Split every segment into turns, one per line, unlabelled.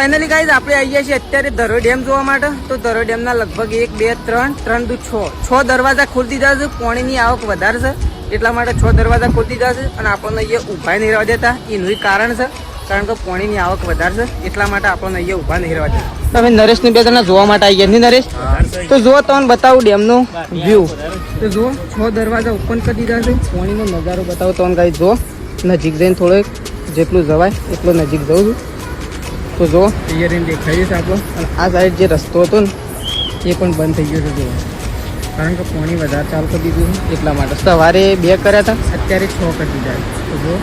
Finally guys આપણે આવીએ છીએ અત્યારે ધરો ડેમ જોવા માટે. તો ધરો ડેમના લગભગ એક બે ત્રણ ત્રણ દુ છ. છ દરવાજા ખોલી દીધા છે. પાણીની આવક વધારે છે. એટલા માટે છ દરવાજા ખોલી દીધા છે અને આપણને અહીંયા ઊભા નહીં રહેવા દેતા. એનું કારણ છે. કારણ કે પાણીની આવક વધારે છે. એટલા માટે આપણને અહીંયા ઊભા નહીં રહેવા દેતા. તમે નરેશની બે જણા જોવા માટે આવી ગયા નહીં નરેશ? તો જુઓ તમને બતાવું ડેમનો વ્યૂ તો જુઓ છ દરવાજા ઓપન કરી દીધા છે. પાણીનો નજારો બતાવો તમને ગાઈ જુઓ. નજીક જઈને થોડોક જેટલું જવાય એટલો નજીક જવું છું. તો જો ક્લિયર દેખાય છે આપણો. અને આ સાઈડ જે રસ્તો હતો ને એ પણ બંધ થઈ ગયો છે કારણ કે પાણી વધારે ચાલુ કરી દીધું એટલા માટે. સવારે બે કર્યા હતા? અત્યારે છ કરી દીધા તો જો.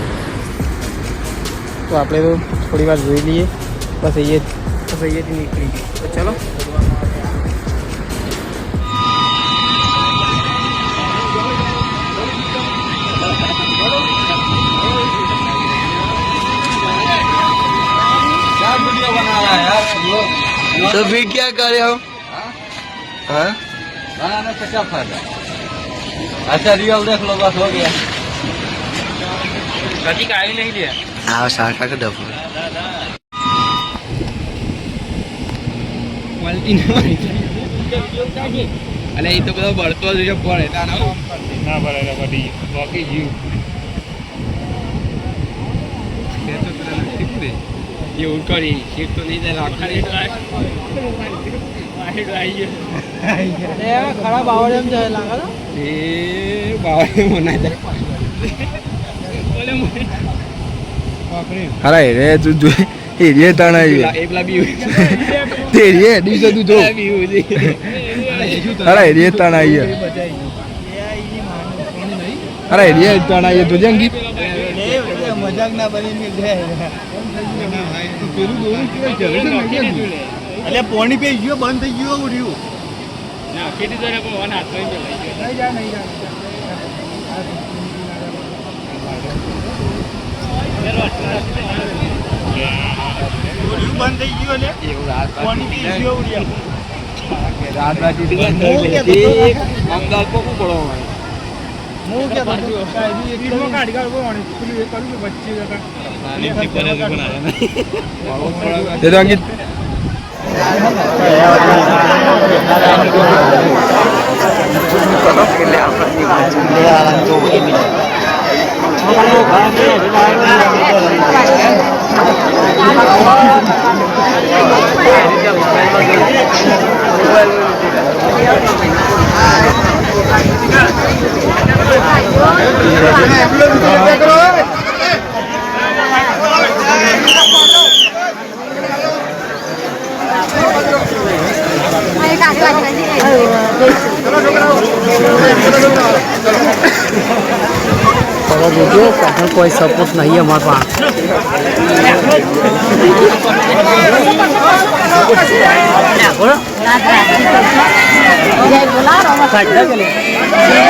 તો આપણે તો થોડી વાર જોઈ લઈએ. બસ અહીંયા બસ અહીંયાથી નીકળી ગઈ તો ચલો.
तो फिर क्या करे हो हाँ
बनाने से क्या फायदा अच्छा रियल देख लो बस हो गया नजीक आ ही नहीं लिया
आओ साका का डबो
અલે એ તો બધો બળતો જ પડે ના પડે બધી બાકી જીવ એવું કરી તો નહીં
એમ જાય લાગે
એ મનાય જાય
રે તું જો એ રે તણાઈ
એ બી
તે રે દીસો તું જો. અરે રે તણાઈ અરે રે તણાઈ તો જંગી
મજાક ના બની એટલે પોણી પે ગયો બંધ થઈ ગયો ઉડ્યું
ખેતી તો પણ હાથ
નહીં જા નહીં જા બંધ થઈ ગયો ને પોણી પે ગયો ઉડ્યા
રાત રાત
કે
અમદાવાદ કોકું પડો
હું કે સ્પીડમાં કાઢી કાઢો પેલું એ કર્યું કે વચ્ચે
તે તો અંકિત
ચલો જોજો પણ કોઈ સપોર્ટ નહીં અમારા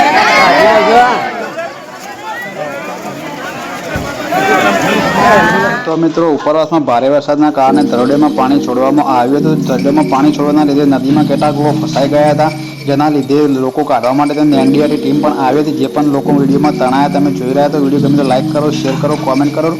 તો મિત્રો, ઉપરવાસમાં ભારે વરસાદના કારણે તરોડેમાં પાણી છોડવામાં આવ્યું હતું. તરોડેમાં પાણી છોડવાના લીધે નદીમાં કેટલાક લોકો ફસાઈ ગયા હતા, જેના લીધે લોકો કાઢવા માટે તેની એનડીઆરની ટીમ પણ આવી હતી. જે પણ લોકો વિડીયોમાં તણાયા, તમે જોઈ રહ્યા તો વીડિયો ગમે તો લાઈક કરો, શેર કરો, કોમેન્ટ કરો.